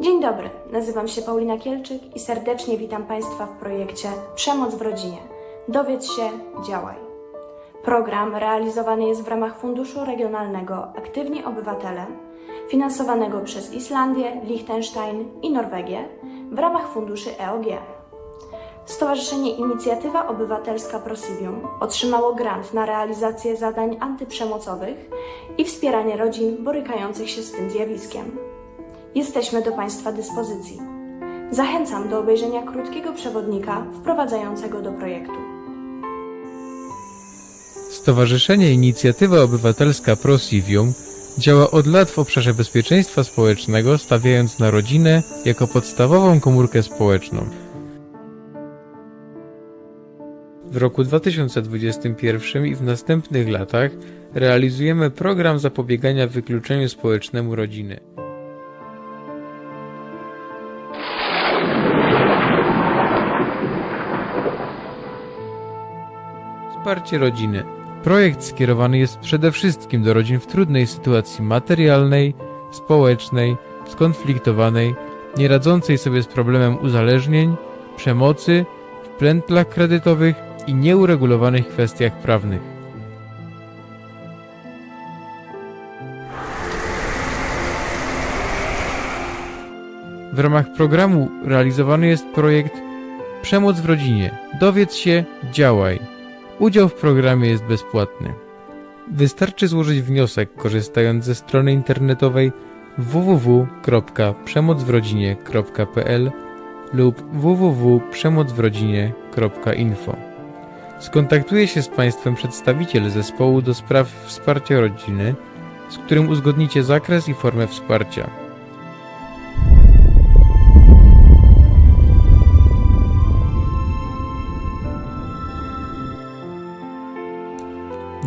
Dzień dobry, nazywam się Paulina Kielczyk i serdecznie witam Państwa w projekcie Przemoc w rodzinie. Dowiedz się, działaj. Program realizowany jest w ramach Funduszu Regionalnego Aktywni Obywatele, finansowanego przez Islandię, Liechtenstein i Norwegię w ramach funduszy EOG. Stowarzyszenie Inicjatywa Obywatelska Prosidium otrzymało grant na realizację zadań antyprzemocowych i wspieranie rodzin borykających się z tym zjawiskiem. Jesteśmy do Państwa dyspozycji. Zachęcam do obejrzenia krótkiego przewodnika wprowadzającego do projektu. Stowarzyszenie Inicjatywa Obywatelska Prosivium działa od lat w obszarze bezpieczeństwa społecznego, stawiając na rodzinę jako podstawową komórkę społeczną. W roku 2021 i w następnych latach realizujemy program zapobiegania wykluczeniu społecznemu rodziny. Wsparcie rodziny. Projekt skierowany jest przede wszystkim do rodzin w trudnej sytuacji materialnej, społecznej, skonfliktowanej, nie radzącej sobie z problemem uzależnień, przemocy, w kredytowych i nieuregulowanych kwestiach prawnych. W ramach programu realizowany jest projekt Przemoc w rodzinie. Dowiedz się, działaj. Udział w programie jest bezpłatny. Wystarczy złożyć wniosek korzystając ze strony internetowej www.przemocwrodzinie.pl lub www.przemocwrodzinie.info. Skontaktuje się z Państwem przedstawiciel zespołu do spraw wsparcia rodziny, z którym uzgodnicie zakres i formę wsparcia.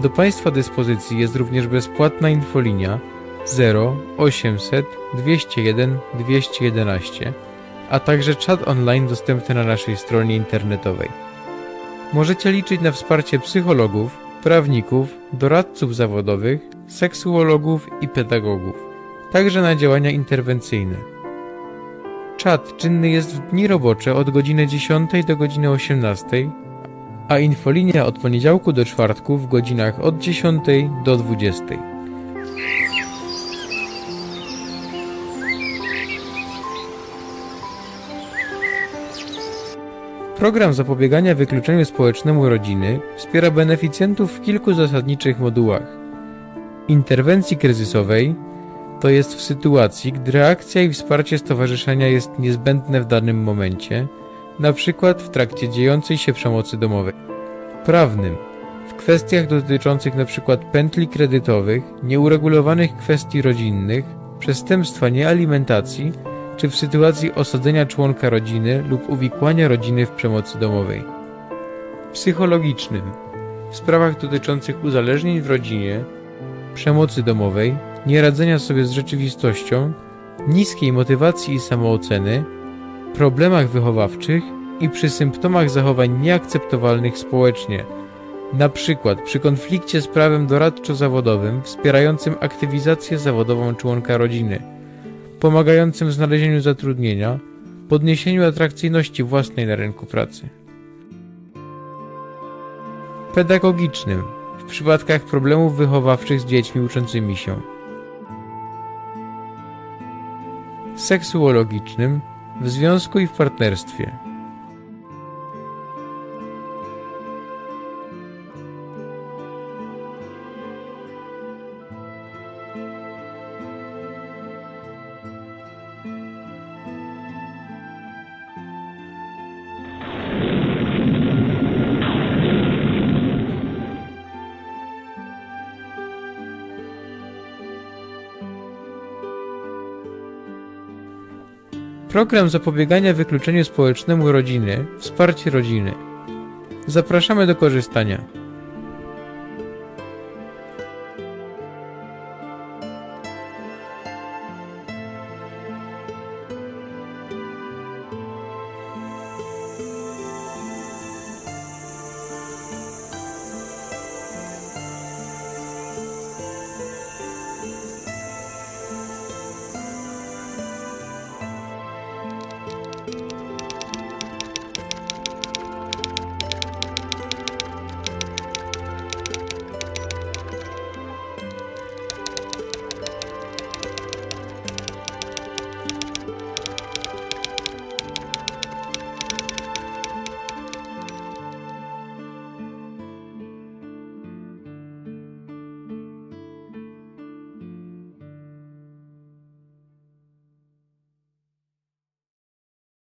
Do Państwa dyspozycji jest również bezpłatna infolinia 0 800 201 211, a także czat online dostępny na naszej stronie internetowej. Możecie liczyć na wsparcie psychologów, prawników, doradców zawodowych, seksuologów i pedagogów, także na działania interwencyjne. Czat czynny jest w dni robocze od godziny 10 do godziny 18 a infolinia od poniedziałku do czwartku w godzinach od 10 do 20. Program zapobiegania wykluczeniu społecznemu rodziny wspiera beneficjentów w kilku zasadniczych modułach. Interwencji kryzysowej to jest w sytuacji, gdy reakcja i wsparcie stowarzyszenia jest niezbędne w danym momencie, na przykład w trakcie dziejącej się przemocy domowej. Prawnym w kwestiach dotyczących np. pętli kredytowych, nieuregulowanych kwestii rodzinnych, przestępstwa niealimentacji czy w sytuacji osadzenia członka rodziny lub uwikłania rodziny w przemocy domowej. Psychologicznym w sprawach dotyczących uzależnień w rodzinie, przemocy domowej, nieradzenia sobie z rzeczywistością, niskiej motywacji i samooceny, problemach wychowawczych i przy symptomach zachowań nieakceptowalnych społecznie, na przykład przy konflikcie z prawem doradczo-zawodowym wspierającym aktywizację zawodową członka rodziny, pomagającym w znalezieniu zatrudnienia, podniesieniu atrakcyjności własnej na rynku pracy. Pedagogicznym w przypadkach problemów wychowawczych z dziećmi uczącymi się. Seksuologicznym w związku i w partnerstwie. Program zapobiegania wykluczeniu społecznemu rodziny, wsparcie rodziny. Zapraszamy do korzystania.